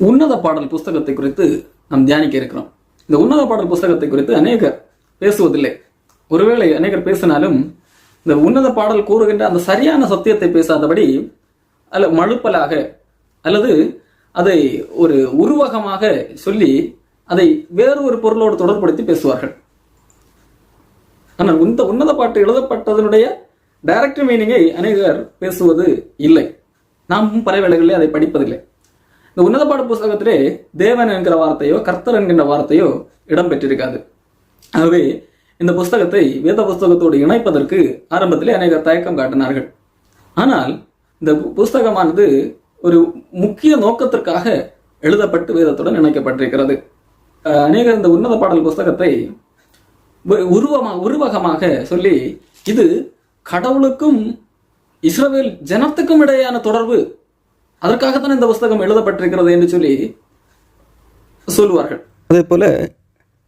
உன்னத பாடல் புஸ்தகத்தை குறித்து நாம் தியானிக்க இருக்கிறோம். இந்த உன்னத பாடல் புஸ்தகத்தை குறித்து அநேகர் பேசுவதில்லை. ஒருவேளை அநேகர் பேசினாலும் இந்த உன்னத பாடல் கூறுகின்ற அந்த சரியான சத்தியத்தை பேசாதபடி அல்ல மழுப்பலாக அல்லது அதை ஒரு உருவகமாக சொல்லி அதை வேறு ஒரு பொருளோடு தொடர்படுத்தி பேசுவார்கள். ஆனால் இந்த உன்னத பாட்டு எழுதப்பட்டதனுடைய டைரக்ட் மீனிங்கை அநேகர் பேசுவது இல்லை. நாமும் பல வேளைகளில் அதை படிப்பதில்லை. இந்த உன்னத பாட புஸ்தகத்திலே தேவன் என்கிற வார்த்தையோ கர்த்தர் என்கின்ற வார்த்தையோ இடம்பெற்றிருக்காது ஆகவே இந்த புஸ்தகத்தை வேத புஸ்தகத்தோடு இணைப்பதற்கு ஆரம்பத்திலே அநேகர் தயக்கம் காட்டினார்கள். ஆனால் இந்த பு- புஸ்தகமானது ஒரு முக்கிய நோக்கத்திற்காக எழுதப்பட்டு வேதத்துடன் இணைக்கப்பட்டிருக்கிறது. அஹ் அநேகர் இந்த உன்னத பாடல் புஸ்தகத்தை உருவமா உருவகமாக சொல்லி இது கடவுளுக்கும் இஸ்ரவேல் ஜனத்துக்கும் இடையேயான தொடர்பு அதற்காகத்தான் இந்த புஸ்தகம் எழுதப்பட்டிருக்கிறது என்று சொல்லி சொல்லுவார்கள். அதே போல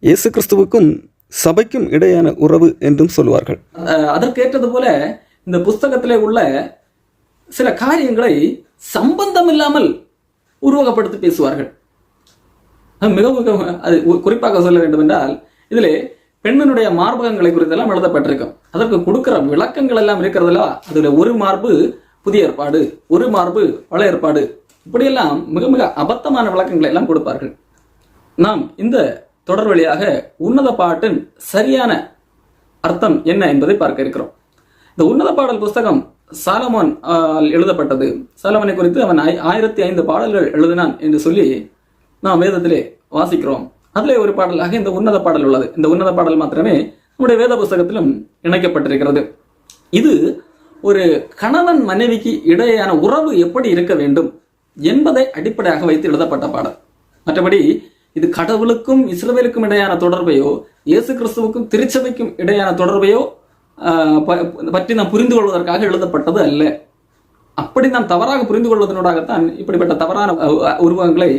இயேசு கிறிஸ்துவுக்கும் சபைக்கும் இடையான உறவு என்றும் சொல்வார்கள் அஹ் அதற்கேற்றது போல இந்த புஸ்தகத்திலே உள்ள சில காரியங்களை சம்பந்தம் இல்லாமல் உருவகப்படுத்தி பேசுவார்கள். மிக மிக அது குறிப்பாக சொல்ல வேண்டும் என்றால் இதிலே பெண்ணினுடைய மார்பகங்களை குறித்தெல்லாம் எழுதப்பட்டிருக்கும். அதற்கு கொடுக்கிற விளக்கங்கள் எல்லாம் இருக்கிறதுல அதுல ஒரு மார்பு புதிய ஏற்பாடு ஒரு மார்பு பல ஏற்பாடு. இப்படியெல்லாம் மிக மிக அபத்தமான விளக்கங்களை எல்லாம் கொடுப்பார்கள். நாம் இந்த தொடர் வழியாக உன்னத பாட்டின் சரியான அர்த்தம் என்ன என்பதை பார்க்க இருக்கிறோம். இந்த உன்னத பாடல் புஸ்தகம் சாலமோன் எழுதப்பட்டது. சாலமனை குறித்து அவன் ஆயிரத்தி ஐந்து பாடல்கள் எழுதினான் என்று சொல்லி நாம் வேதத்திலே வாசிக்கிறோம். அதிலே ஒரு பாடலாக இந்த உன்னத பாடல் உள்ளது. இந்த உன்னத பாடல் மாத்திரமே நம்முடைய வேத புஸ்தகத்திலும் இணைக்கப்பட்டிருக்கிறது. இது ஒரு கணவன் மனைவிக்கு இடையேயான உறவு எப்படி இருக்க வேண்டும் என்பதை அடிப்படையாக வைத்து எழுதப்பட்ட பாடல் மற்றபடி இது கடவுளுக்கும் இஸ்ரவேலுக்கும் இடையான தொடர்பையோ இயேசு கிறிஸ்துவுக்கும் திருச்சபைக்கும் இடையான தொடர்பையோ ப- பற்றி நாம் புரிந்து கொள்வதற்காக எழுதப்பட்டது அல்ல. அப்படி நாம் தவறாக புரிந்து கொள்வதனூடாகத்தான் இப்படிப்பட்ட தவறான உருவங்களை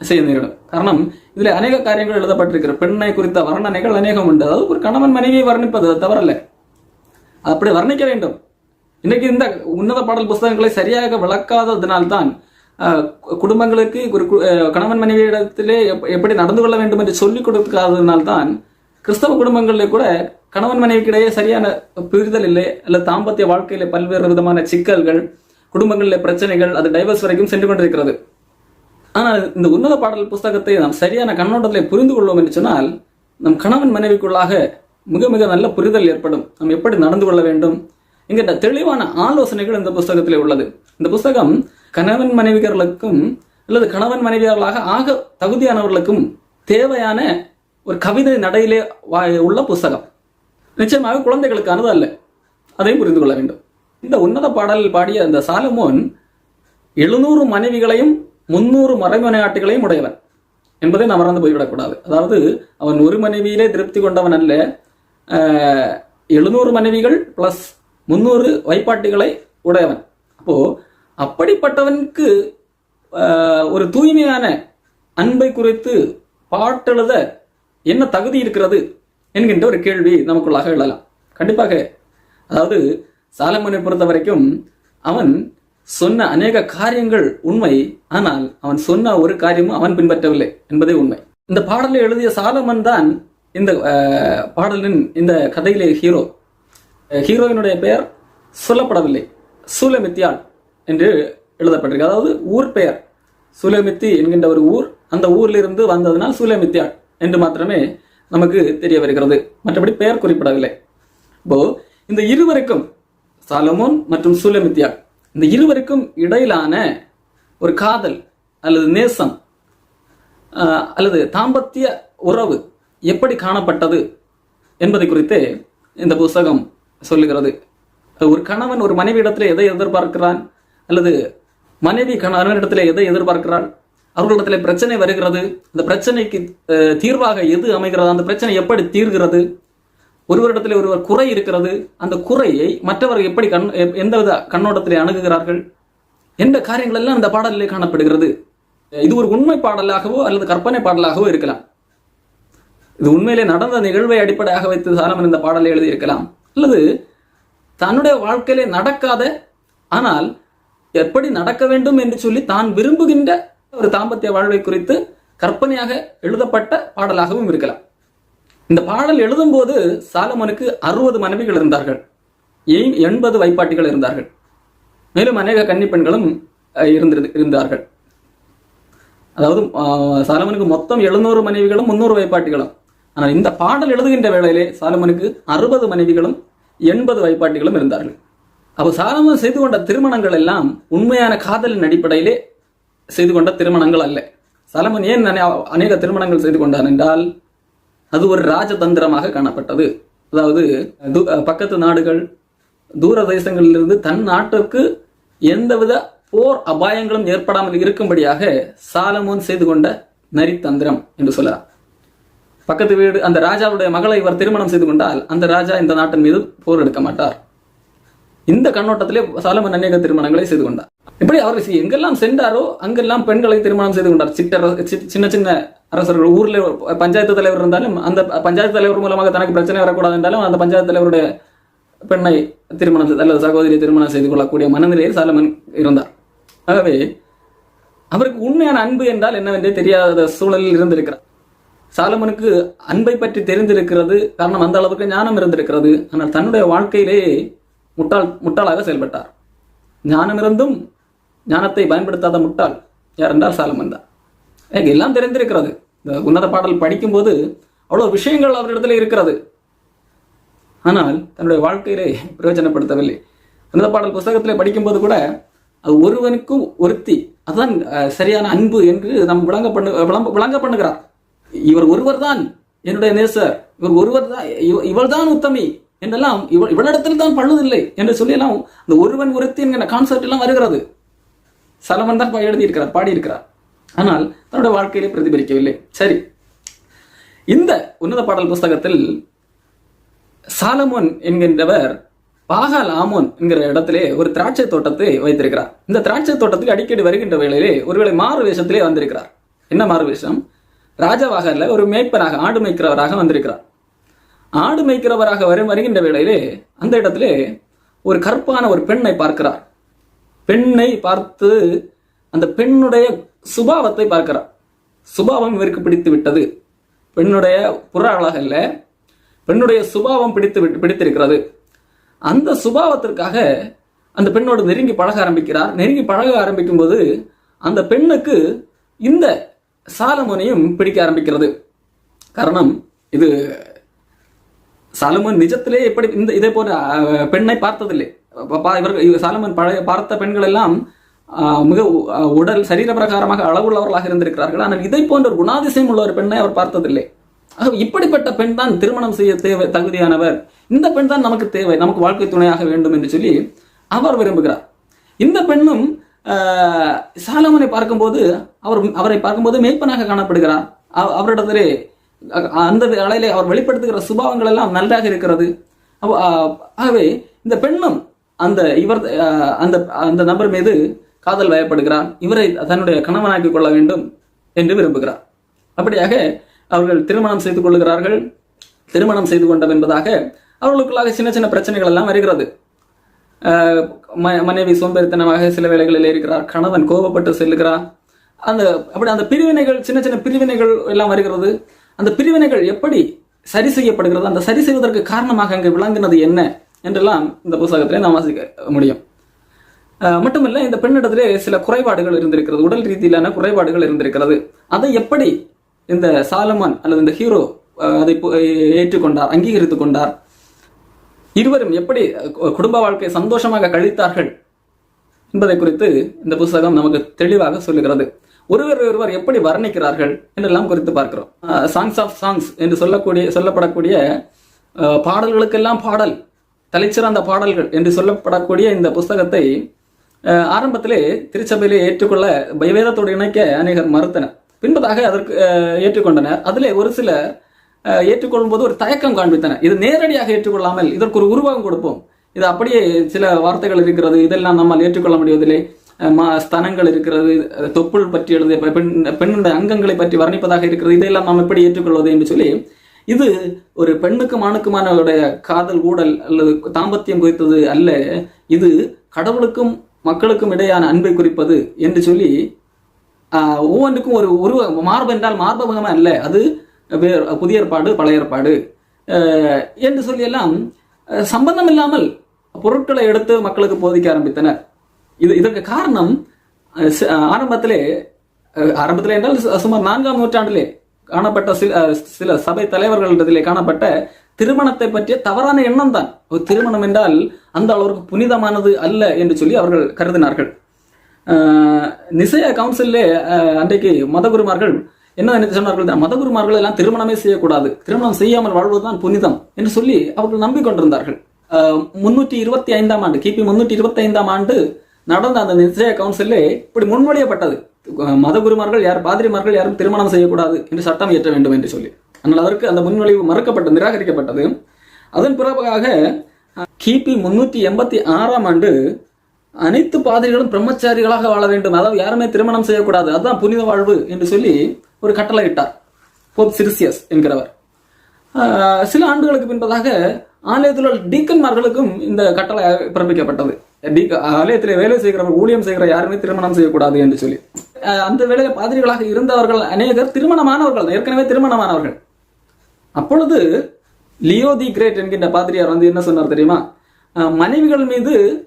செய்ய நேரிடும் காரணம் இதுல அநேக காரியங்கள் எழுதப்பட்டிருக்கிற பெண்ணை குறித்த வர்ணனைகள் அநேகம் உண்டு. அதாவது ஒரு கணவன் மனைவியை வர்ணிப்பது தவறல்ல. அப்படி வர்ணிக்க வேண்டும். இன்னைக்கு இந்த உன்னத பாடல் புஸ்தகங்களை சரியாக விளக்காததினால்தான் குடும்பங்களுக்கு ஒரு கு- கணவன் மனைவியிடத்திலே எப்- எப்படி நடந்து கொள்ள வேண்டும் என்று சொல்லிக் கொடுக்காததினால்தான் கிறிஸ்தவ குடும்பங்களிலே கூட கணவன் மனைவிக்கு இடையே சரியான புரிதல் இல்லை அல்லது தாம்பத்திய வாழ்க்கையில பல்வேறு விதமான சிக்கல்கள் குடும்பங்களிலே பிரச்சனைகள் அது டைவர்ஸ் வரைக்கும் சென்று கொண்டிருக்கிறது. ஆனால் இந்த உன்னத பாடல் புஸ்தகத்தை நாம் சரியான கண்ணோட்டத்தை புரிந்து கொள்வோம் என்று சொன்னால் நம் கணவன் மனைவிக்குள்ளாக மிக மிக நல்ல புரிதல் ஏற்படும். நாம் எப்படி நடந்து கொள்ள வேண்டும்? என்கின்ற தெளிவான ஆலோசனைகள் இந்த புஸ்தகத்தில் உள்ளது. இந்த புஸ்தகம் கணவன் மனைவிகர்களுக்கும் அல்லது கணவன் மனைவியர்களாக ஆக தகுதியானவர்களுக்கும் தேவையான ஒரு கவிதை நடையிலே வா- உள்ள புஸ்தகம். நிச்சயமாக குழந்தைகளுக்கானது அல்ல. அதையும் புரிந்து கொள்ள வேண்டும். இந்த உன்னத பாடலில் பாடிய இந்த சாலமோன் எழுநூறு மனைவிகளையும் முன்னூறு மறைமுனையாட்டுகளையும் உடையவன் என்பதை நாம் மறந்து போய்விடக்கூடாது. அதாவது அவன் ஒரு மனைவியிலே திருப்தி கொண்டவன் அல்ல. ஆஹ், எழுநூறு மனைவிகள் பிளஸ் முன்னூறு வைப்பாட்டிகளை உடையவன். அப்போ அப்படிப்பட்டவனுக்கு ஒரு தூய்மையான அன்பை குறித்து பாட்டெழுத என்ன தகுதி இருக்கிறது என்கின்ற ஒரு கேள்வி நமக்குள்ளாக எழலாம். கண்டிப்பாக அதாவது சாலமனை பொறுத்த வரைக்கும் அவன் சொன்ன அநேக காரியங்கள் உண்மை ஆனால் அவன் சொன்ன ஒரு காரியமும் அவன் பின்பற்றவில்லை என்பதே உண்மை. இந்த பாடலை எழுதிய சாலமன் தான் இந்த பாடலின் இந்த கதையிலே ஹீரோ. ஹீரோயினுடைய பெயர் சொல்லப்படவில்லை. சூலமித்தியாள் என்று எழுதப்பட்டிருக்கு. அதாவது ஊர் பெயர். சூலமித்தி என்கின்ற ஒரு ஊர் அந்த ஊரிலிருந்து வந்ததனால் சூலமித்தியாள் என்று மாத்திரமே நமக்கு தெரிய வருகிறது. மற்றபடி பெயர் குறிப்பிடவில்லை. இப்போ இந்த இருவருக்கும் சாலமோன் மற்றும் சூலமித்தியாள் இந்த இருவருக்கும் இடையிலான ஒரு காதல் அல்லது நேசம் அல்லது தாம்பத்திய உறவு எப்படி காணப்பட்டது என்பதை குறித்து இந்த புஸ்தகம் சொல்லுகிறது. ஒரு கணவன் ஒரு மனைவி இடத்துல எதை எதிர்பார்க்கிறான்? அல்லது மனைவி கணவனிடத்துல எதை எதிர்பார்க்கிறாள்? அவர்களிடத்துல பிரச்சனை வருகிறது. அந்த பிரச்சனைக்கு தீர்வாக எது அமைகிறது? அந்த பிரச்சனை எப்படி தீர்கிறது? ஒருவரிடத்தில் ஒருவர் குறை இருக்கிறது. அந்த குறையை மற்றவர்கள் எப்படி கண் எந்த எந்தவித கண்ணோட்டத்திலே அணுகுகிறார்கள்? என்ற காரியங்கள் எல்லாம் இந்த பாடலிலே காணப்படுகிறது? இது ஒரு உண்மை பாடலாகவோ அல்லது கற்பனை பாடலாகவோ இருக்கலாம். இது உண்மையிலே நடந்த நிகழ்வை அடிப்படையாக வைத்து சாலமன் இந்த பாடலை எழுதியிருக்கலாம். அல்லது தன்னுடைய வாழ்க்கையிலே நடக்காத ஆனால் எப்படி நடக்க வேண்டும் என்று சொல்லி தான் விரும்புகின்ற ஒரு தாம்பத்திய வாழ்வை குறித்து கற்பனையாக எழுதப்பட்ட பாடலாகவும் இருக்கலாம். இந்த பாடல் எழுதும்போது சாலமனுக்கு அறுபது மனைவிகள் இருந்தார்கள். எண்பது வைப்பாட்டிகள் இருந்தார்கள். மேலும் அநேக கன்னி பெண்களும் அஹ், இருந்திரு இருந்தார்கள். அதாவது ஆஹ், சாலமனுக்கு மொத்தம் எழுநூறு மனைவிகளும் முன்னூறு வைப்பாட்டிகளும். ஆனால் இந்த பாடல் எழுதுகின்ற வேளையிலே சாலமனுக்கு அறுபது மனைவிகளும் எண்பது வைப்பாட்டிகளும் இருந்தார்கள். அப்போ சாலமன் செய்து கொண்ட திருமணங்கள் எல்லாம் உண்மையான காதலின் அடிப்படையிலே செய்து கொண்ட திருமணங்கள் அல்ல. சாலமன் ஏன் அநேக திருமணங்கள் செய்து கொண்டான் என்றால் அது ஒரு ராஜதந்திரமாக காணப்பட்டது. அதாவது பக்கத்து நாடுகள் தூர தேசங்களிலிருந்து தன் நாட்டிற்கு எந்தவித போர் அபாயங்களும் ஏற்படாமல் இருக்கும்படியாக சாலமோன் செய்து கொண்ட நரித்தந்திரம் என்று சொல்லலாம். பக்கத்து வீடு அந்த ராஜாவுடைய மகளை இவர் திருமணம் செய்து கொண்டால் அந்த ராஜா இந்த நாட்டின் மீது போர் எடுக்க மாட்டார். இந்த கண்ணோட்டத்திலே சாலமன் அநேக திருமணங்களை செய்து கொண்டார். இப்படி அவர் எங்கெல்லாம் சென்றாரோ அங்கெல்லாம் பெண்களை திருமணம் செய்து கொண்டார். சிட்டர சி- சின்ன சின்ன அரசர்கள் ஊர்ல பஞ்சாயத்து தலைவர் இருந்தாலும் அந்த பஞ்சாயத்து தலைவர் மூலமாக தனக்கு பிரச்சனை வரக்கூடாது என்றாலும் அந்த பஞ்சாயத்து தலைவருடைய பெண்ணை திருமணம் செய்து அல்லது சகோதரியை திருமணம் செய்து கொள்ளக்கூடிய மனநிலையில் சாலமன் இருந்தார். ஆகவே அவருக்கு உண்மையான அன்பு என்றால் என்னவென்றே தெரியாத சூழலில் இருந்திருக்கிறார். சாலமனுக்கு அன்பை பற்றி தெரிந்திருக்கிறது காரணம் அந்த அளவுக்கு ஞானம் இருந்திருக்கிறது. ஆனால் தன்னுடைய வாழ்க்கையிலே முட்டாள் முட்டாளாக செயல்பட்டார். ஞானம் இருந்தும் ஞானத்தை பயன்படுத்தாத முட்டாள் யார் என்றால் சாலமன் தான். எனக்கு எல்லாம் தெரிந்திருக்கிறது. இந்த உன்னத பாடல் படிக்கும்போது அவ்வளோ விஷயங்கள் அவரிடத்துல இருக்கிறது. ஆனால் தன்னுடைய வாழ்க்கையிலே பிரயோஜனப்படுத்தவில்லை. உன்னத பாடல் புஸ்தகத்திலே படிக்கும்போது கூட அது ஒருவனுக்கும் ஒருத்தி அதுதான் சரியான அன்பு என்று நம் விளங்க பண்ணு விளம்ப- விளங்க பண்ணுகிறார் இவர் ஒருவர் தான் என்னுடைய நேசர். இவர் ஒருவர் தான் இவள் தான் உத்தமி என்றெல்லாம் இவள் இவளிடத்தில் தான் பழுதில்லை என்று சொல்லியெல்லாம் அந்த ஒருவன் ஒருத்தி என்கிற கான்செப்ட் எல்லாம் வருகிறது. சலமன் தான் பா- எழுதியிருக்கிறார் பாடியிருக்கிறார். ஆனால் தன்னுடைய வாழ்க்கையிலே பிரதிபலிக்கவில்லை. சரி. இந்த உன்னத பாடல் புஸ்தகத்தில் சாலமோன் என்கின்றவர் பாகால் ஆமோன் என்கிற இடத்திலே ஒரு திராட்சை தோட்டத்தை வைத்திருக்கிறார். இந்த திராட்சை தோட்டத்துக்கு அடிக்கடி வருகின்ற வேளையிலே ஒருவேளை மாறு வேஷத்திலே வந்திருக்கிறார். என்ன மாறு வேஷம்? ராஜாவாக அல்ல ஒரு மேய்ப்பராக ஆடு மேய்க்கிறவராக வந்திருக்கிறார். ஆடு மேய்க்கிறவராக வரும் வருகின்ற வேளையிலே அந்த இடத்துல ஒரு கற்பான ஒரு பெண்ணை பார்க்கிறார். பெண்ணை பார்த்து அந்த பெண்ணுடைய சுபாவத்தை பார்க்கிறார். சுபாவம் இவருக்கு பிடித்து விட்டது. பெண்ணுடைய புற அழகு இல்லை பெண்ணுடைய சுபாவம் பிடித்து விட்டு பிடித்திருக்கிறது. அந்த சுபாவத்திற்காக அந்த பெண்ணோடு நெருங்கி பழக ஆரம்பிக்கிறார். நெருங்கி பழக ஆரம்பிக்கும் போது அந்த பெண்ணுக்கு இந்த சாலமோனையும் பிடிக்க ஆரம்பிக்கிறது. காரணம் இது சாலமோன் நிஜத்திலே எப்படி இந்த இதே போல பெண்ணை பார்த்ததில்லை. இவர்கள் சாலமன் பழைய பார்த்த பெண்கள் எல்லாம் மிக உடல் சரீர பிரகாரமாக அளவுள்ளவர்களாக இருந்திருக்கிறார்கள். ஆனால் இதை போன்ற ஒரு குணாதிசயம் உள்ள ஒரு பெண்ணை அவர் பார்த்ததில்லை. ஆக இப்படிப்பட்ட பெண் தான் திருமணம் செய்ய தேவை தகுதியானவர். இந்த பெண் தான் நமக்கு தேவை நமக்கு வாழ்க்கை துணையாக வேண்டும் என்று சொல்லி அவர் விரும்புகிறார். இந்த பெண்ணும் சாலமனை பார்க்கும்போது அவர் அவரை பார்க்கும்போது மேய்ப்பனாக காணப்படுகிறார். அவ- அவரிடத்திலே அ- அந்த அலையிலே அவர் வெளிப்படுத்துகிற சுபாவங்கள் எல்லாம் நன்றாக இருக்கிறது. ஆகவே இந்த பெண்ணும் அந்த இவர் அந்த அந்த நபர் மீது காதல் வயப்படுகிறார். இவரை தன்னுடைய கணவனாக்கிக் கொள்ள வேண்டும் என்று விரும்புகிறார். அப்படியாக அவர்கள் திருமணம் செய்து கொள்ளுகிறார்கள். திருமணம் செய்து கொண்டது என்பதாக அவர்களுக்குள்ளாக சின்ன சின்ன பிரச்சனைகள் எல்லாம் வருகிறது. ஆஹ் மனைவி சோம்பேறித்தனமாக சில வேளைகளில் இருக்கிறார். கணவன் கோபப்பட்டு செல்லுகிறார். அந்த அப்படி அந்த பிரிவினைகள் சின்ன சின்ன பிரிவினைகள் எல்லாம் வருகிறது. அந்த பிரிவினைகள் எப்படி சரி செய்யப்படுகிறது? அந்த சரி செய்வதற்கு காரணமாக அங்கு விளங்கினது என்ன? என்றெல்லாம் இந்த புத்தகத்திலே நாம் வாசிக்க முடியும். ஆஹ் மட்டுமல்ல இந்த பெண்ணிடத்திலே சில குறைபாடுகள் இருந்திருக்கிறது. உடல் ரீதியிலான குறைபாடுகள் இருந்திருக்கிறது. அதை எப்படி இந்த சாலமான் அல்லது இந்த ஹீரோ அதை ஏற்றுக்கொண்டார் அங்கீகரித்துக் கொண்டார்? இருவரும் எப்படி குடும்ப வாழ்க்கை சந்தோஷமாக கழித்தார்கள் என்பதை குறித்து இந்த புஸ்தகம் நமக்கு தெளிவாக சொல்லுகிறது. ஒருவர் ஒருவர் எப்படி வர்ணிக்கிறார்கள் என்றெல்லாம் குறித்து பார்க்கிறோம். சாங்ஸ் ஆஃப் சாங்ஸ் என்று சொல்லக்கூடிய சொல்லப்படக்கூடிய பாடல்களுக்கெல்லாம் பாடல் தலைச்சிறந்த பாடல்கள் என்று சொல்லப்படக்கூடிய இந்த புஸ்தகத்தை ஆரம்பத்திலே திருச்சபையிலே ஏற்றுக்கொள்ள வேதத்தோடு இணைக்க அநேகர் மறுத்தனர். பின்பதாக அதற்கு ஏற்றுக்கொண்டனர். அதிலே ஒரு சிலர் ஏற்றுக்கொள்ளும் போது ஒரு தயக்கம் காண்பித்தன. இது நேரடியாக ஏற்றுக்கொள்ளாமல் இதற்கு ஒரு உருவகம் கொடுப்போம். இது அப்படியே சில வார்த்தைகள் இருக்கிறது. இதெல்லாம் நம்மால் ஏற்றுக்கொள்ள முடிவதில்லை. ஸ்தனங்கள் இருக்கிறது தொப்புள் பற்றி எழுதிய பெண் பெண்ணுடைய அங்கங்களை பற்றி வர்ணிப்பதாக இருக்கிறது. இதையெல்லாம் நாம் எப்படி ஏற்றுக்கொள்வது என்று சொல்லி இது ஒரு பெண்ணுக்கும் ஆணுக்குமானவருடைய காதல் ஊடல் அல்லது தாம்பத்தியம் குறித்தது அல்ல. இது கடவுளுக்கும் மக்களுக்கும் இடையான அன்பை குறிப்பது என்று சொல்லி ஆஹ், ஒவ்வொன்றுக்கும் ஒரு உருவ மார்பு என்றால் மார்பகமே அல்ல. அது புதிய ஏற்பாடு பழைய ஏற்பாடு. என்று சொல்லியெல்லாம் சம்பந்தம் இல்லாமல் பொருட்களை எடுத்து மக்களுக்கு போதிக்க ஆரம்பித்தனர். இது இதற்கு காரணம் ஆரம்பத்திலே அஹ், ஆரம்பத்திலே என்றால் சு- சுமார் நான்காம் நூற்றாண்டிலே காணப்பட்ட சில சில சபை தலைவர்களிடத்திலே காணப்பட்ட திருமணத்தை பற்றிய தவறான எண்ணம் தான் ஒரு திருமணம் என்றால் அந்த அளவுக்கு புனிதமானது அல்ல என்று சொல்லி அவர்கள் கருதினார்கள். நிசைய கவுன்சிலே அன்றைக்கு மதகுருமார்கள் என்ன நினைத்து சொன்னார்கள் தான், மதகுருமார்கள் எல்லாம் திருமணமே செய்யக்கூடாது. திருமணம் செய்யாமல் வாழ்வதுதான் புனிதம் என்று சொல்லி அவர்கள் நம்பிக்கொண்டிருந்தார்கள். அஹ், முன்னூற்றி இருபத்தி ஐந்தாம் ஆண்டு கிபி முன்னூற்றி இருபத்தி ஐந்தாம் ஆண்டு நடந்த அந்த நிச்சய கவுன்சிலே இப்படி முன்மொழியப்பட்டது. மதகுருமார்கள் யார் பாதிரிமார்கள் யாரும் திருமணம் செய்யக்கூடாது என்று சட்டம் இயற்ற வேண்டும் என்று சொல்லி. ஆனால் அதற்கு அந்த முன்மொழிவு மறுக்கப்பட்டது நிராகரிக்கப்பட்டது. அதன் பிறகாக கிபி முன்னூற்றி எண்பத்தி ஆறாம் ஆண்டு அனைத்து பாதிரிகளும் பிரம்மச்சாரிகளாக வாழ வேண்டும். அதாவது யாருமே திருமணம் செய்யக்கூடாது. அதுதான் புனித வாழ்வு என்று சொல்லி ஒரு கட்டளை இட்டார். போப் சிரிசியஸ் என்கிறவர். ஆஹ் சில ஆண்டுகளுக்கு பின்பதாக ஆலயத்தில் உள்ள டீக்கன்மார்களுக்கும் இந்த கட்டளை பிறப்பிக்கப்பட்டது. டீக்க- ஆலயத்தில் வேலை செய்கிறவர் ஊழியம் செய்கிற யாருமே திருமணம் செய்யக்கூடாது என்று சொல்லி. அந்த வேலையில் பாதிரிகளாக இருந்தவர்கள் அநேகர் திருமணமானவர்கள் ஏற்கனவே திருமணமானவர்கள். அப்பொழுது லியோ தி கிரேட் என்கின்ற பாதிரியார் வந்து என்ன சொன்னார் தெரியுமா? மனைவிகள் மீது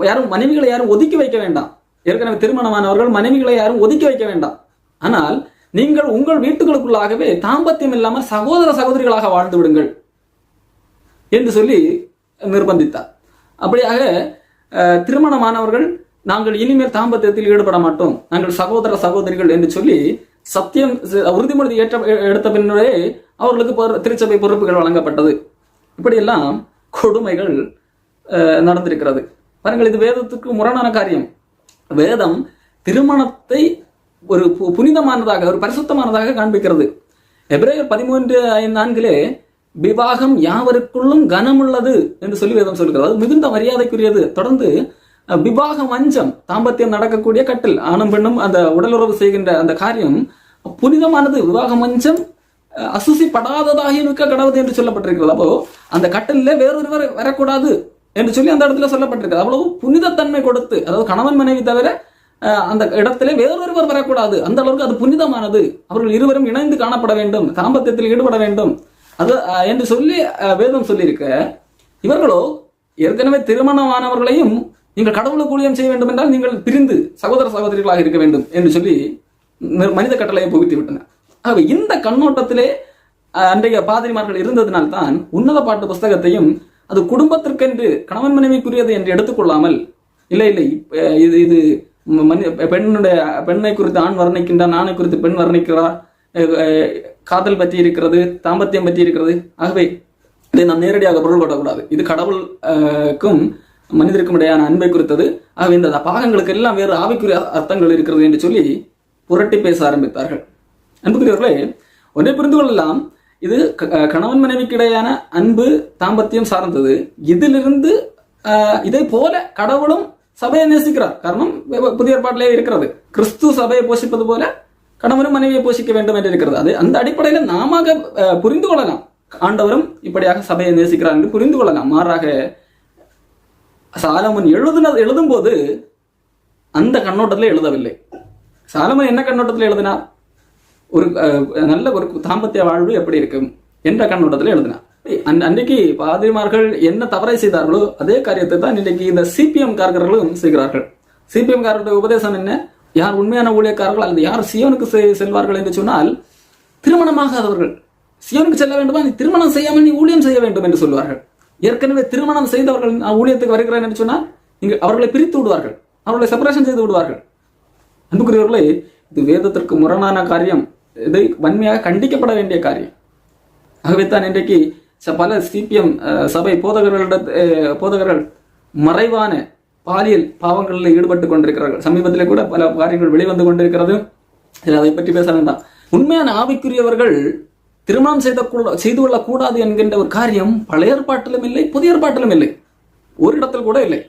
யாரும் மனைவிகளை யாரும் ஒதுக்கி வைக்க வேண்டாம். ஏற்கனவே திருமணமானவர்கள் மனைவிகளை யாரும் ஒதுக்கி வைக்க வேண்டாம். ஆனால் நீங்கள் உங்கள் வீட்டுகளுக்குள்ளாகவே தாம்பத்தியம் இல்லாமல் சகோதர சகோதரிகளாக வாழ்ந்து விடுங்கள் என்று சொல்லி நிர்பந்தித்தார். அப்படியாக அஹ், திருமணமானவர்கள் நாங்கள் இனிமேல் தாம்பத்தியத்தில் ஈடுபட மாட்டோம். நாங்கள் சகோதர சகோதரிகள் என்று சொல்லி சத்தியம் உறுதிமொழி ஏற்ற எடுத்த பின்னரே அவர்களுக்கு பொறு- திருச்சபை பொறுப்புகள் வழங்கப்பட்டது. இப்படியெல்லாம் கொடுமைகள் அஹ், நடந்திருக்கிறது. பாருங்கள் இது வேதத்துக்கு முரணான காரியம். வேதம் திருமணத்தை ஒரு பு- புனிதமானதாக ஒரு பரிசுத்தமானதாக காண்பிக்கிறது. எப்ரேயர் பதிமூன்று ஐந்து நான்கிலே விவாகம் யாவருக்குள்ளும் கனமுள்ளது என்று சொல்லி வேதம் சொல்கிறது அது மிகுந்த மரியாதைக்குரியது. தொடர்ந்து விவாக மஞ்சம் தாம்பத்தியம் நடக்கக்கூடிய கட்டில் ஆணும் பெண்ணும் அந்த உடலுறவு செய்கின்ற அந்த காரியம் புனிதமானது. விவாக மஞ்சம் அசுசிப்படாததாக இருக்க கடவுது என்று சொல்லப்பட்டிருக்கிறது. அப்போ அந்த கட்டிலே வேறொருவர் வரக்கூடாது. என்று சொல்லி அந்த இடத்துல சொல்லப்பட்டிருக்கிறது. அவ்வளவு புனிதத்தன்மை கொடுத்து அதாவது கணவன் மனைவி தவிர அந்த இடத்திலே வேறொருவர் வரக்கூடாது. அந்த அளவுக்கு அது புனிதமானது. அவர்கள் இருவரும் இணைந்து காணப்பட வேண்டும் தாம்பத்தியத்தில் ஈடுபட வேண்டும். அது அஹ், என்று சொல்லி வேதம் சொல்லியிருக்க. இவர்களோ ஏற்கனவே திருமணமானவர்களையும் நீங்கள் கடவுளுக்கு ஊழியம் செய்ய வேண்டும் என்றால் நீங்கள் பிரிந்து சகோதர சகோதரிகளாக இருக்க வேண்டும் என்று சொல்லி மனித கட்டளையை புகுத்தி விட்டனர் ஆகவே இந்த கண்ணோட்டத்திலே அன்றைய பாதிரிமார்கள் இருந்ததினால்தான் உன்னத பாட்டு புஸ்தகத்தையும் அது குடும்பத்திற்கென்று கணவன் மனைவிக்குரியது என்று எடுத்துக்கொள்ளாமல் இல்லை இல்லை இது இது மனி பெண்ணுடைய பெண்ணை குறித்து ஆண் வர்ணிக்கின்றான் ஆணை குறித்து பெண் வர்ணிக்கிறார் காதல் பற்றி இருக்கிறது தாம்பத்தியம் பற்றி இருக்கிறது. ஆகவே இதை நாம் நேரடியாக பொருள் கொள்ளக்கூடாது. இது கடவுளுக்கும் மனிதருக்கும் இடையான அன்பை குறித்தது. ஆகவே இந்த பாகங்களுக்கு எல்லாம் வேறு ஆவிக்குரிய அர்த்தங்கள் இருக்கிறது என்று சொல்லி புரட்டி பேச ஆரம்பித்தார்கள். அன்புக்குரியவர்களே ஒன்றை புரிந்து கொள்ளலாம். இது க- கணவன் மனைவிக்கு இடையான அன்பு தாம்பத்தியம் சார்ந்தது. இதிலிருந்து இதே போல கடவுளும் சபையை நேசிக்கிறார். காரணம் புதிய ஏற்பாட்டிலே இருக்கிறது. கிறிஸ்து சபையை போஷிப்பது போல கணவனும் மனைவியை போஷிக்க வேண்டும் என்று இருக்கிறது. அது அந்த அடிப்படையில் நாம புரிந்து கொள்ளலாம். ஆண்டவரும் இப்படியாக சபையை நேசிக்கிறார் என்று புரிந்து கொள்ளலாம். மாறாக சாலமன் எழுதுனது எழுதும்போது அந்த கண்ணோட்டத்தில் எழுதவில்லை. சாலமன் என்ன கண்ணோட்டத்தில் எழுதினார்? ஒரு அஹ், நல்ல ஒரு தாம்பத்திய வாழ்வு எப்படி இருக்கும் என்ற கண்ணோட்டத்தில் எழுதினார். அன்னைக்கு அன்றைக்கு பாதிரிமார்கள் என்ன தவறை செய்தார்களோ அதே காரியத்தை தான் இன்றைக்கு இந்த சிபிஎம் காரர்களும் செய்கிறார்கள். சிபிஎம் காரர்களுடைய உபதேசம் என்ன? யார் உண்மையான ஊழியக்காரர்கள் அல்லது யார் சியோனுக்கு செல்வார்கள் என்று சொன்னால் திருமணமாகாதவர்கள் சியோனுக்கு செல்ல வேண்டுமா? நீ திருமணம் செய்யாமல் நீ ஊழியம் செய்ய வேண்டும் என்று சொல்வார்கள். ஏற்கனவே திருமணம் செய்தவர்கள் நான் ஊழியத்துக்கு வருகிறேன் என்று சொன்னால் இங்கு அவர்களை பிரித்து விடுவார்கள். அவர்களை செப்பரேஷன் செய்து விடுவார்கள். அன்புக்குரியவர்களே இது வேதத்திற்கு முரணான காரியம். இதை வன்மையாக கண்டிக்கப்பட வேண்டிய காரியம். ஆகவே தான் இன்றைக்கு பல சிபிஎம் சபை போதகர்களிட போதகர்கள் மறைவான பாலியல் பாவங்களில் ஈடுபட்டு கொண்டிருக்கிறார்கள். சமீபத்திலே கூட பல காரியங்கள் வெளிவந்து கொண்டிருக்கிறது. அதை பற்றி பேச வேண்டாம். உண்மையான ஆவிக்குரியவர்கள் திருமணம் செய்த செய்து கொள்ளக் கூடாது என்கின்ற ஒரு காரியம் பழைய ஏற்பாட்டிலும் இல்லை புதிய ஏற்பாட்டிலும் இல்லை. ஒரு இடத்தில் கூட இல்லை.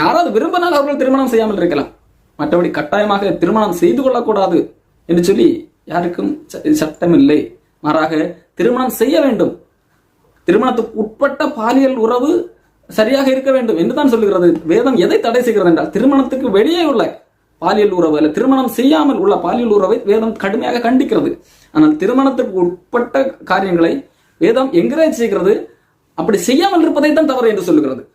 யாராவது விரும்பினால் அவர்கள் திருமணம் செய்யாமல் இருக்கலாம். மற்றபடி கட்டாயமாக திருமணம் செய்து கொள்ளக்கூடாது என்று சொல்லி யாருக்கும் ச- சட்டம் இல்லை மாறாக திருமணம் செய்ய வேண்டும். திருமணத்துக்கு உட்பட்ட பாலியல் உறவு சரியாக இருக்க வேண்டும் என்றுதான் சொல்லுகிறது. வேதம் எதை தடை செய்கிறது என்றால் திருமணத்துக்கு வெளியே உள்ள பாலியல் உறவு அல்ல திருமணம் செய்யாமல் உள்ள பாலியல் உறவை வேதம் கடுமையாக கண்டிக்கிறது. ஆனால் திருமணத்திற்கு உட்பட்ட காரியங்களை வேதம் என்கரேஜ் செய்கிறது. அப்படி செய்யாமல் இருப்பதை தான் தவறு என்று சொல்லுகிறது.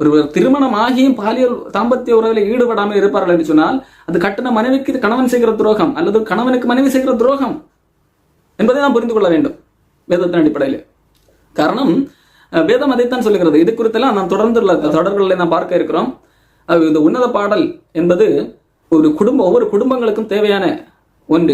ஒருவர் திருமணம் ஆகியும் பாலியல் தாம்பத்திய உறவில் ஈடுபடாமல் இருப்பார்கள் என்று சொன்னால் அது கட்டண மனைவிக்கு கணவன் செய்கிற துரோகம் அல்லது கணவனுக்கு மனைவி செய்கிற துரோகம் என்பதை நாம் புரிந்து கொள்ள வேண்டும் வேதத்தின் அடிப்படையில். காரணம் வேதம் அதைத்தான் சொல்லுகிறது. இது குறித்தெல்லாம் நாம் தொடர்ந்து தொடர்களை தொடர்களில் நாம் பார்க்க இருக்கிறோம். அஹ், இந்த உன்னத பாடல் என்பது ஒரு குடும்பம் ஒவ்வொரு குடும்பங்களுக்கும் தேவையான ஒன்று.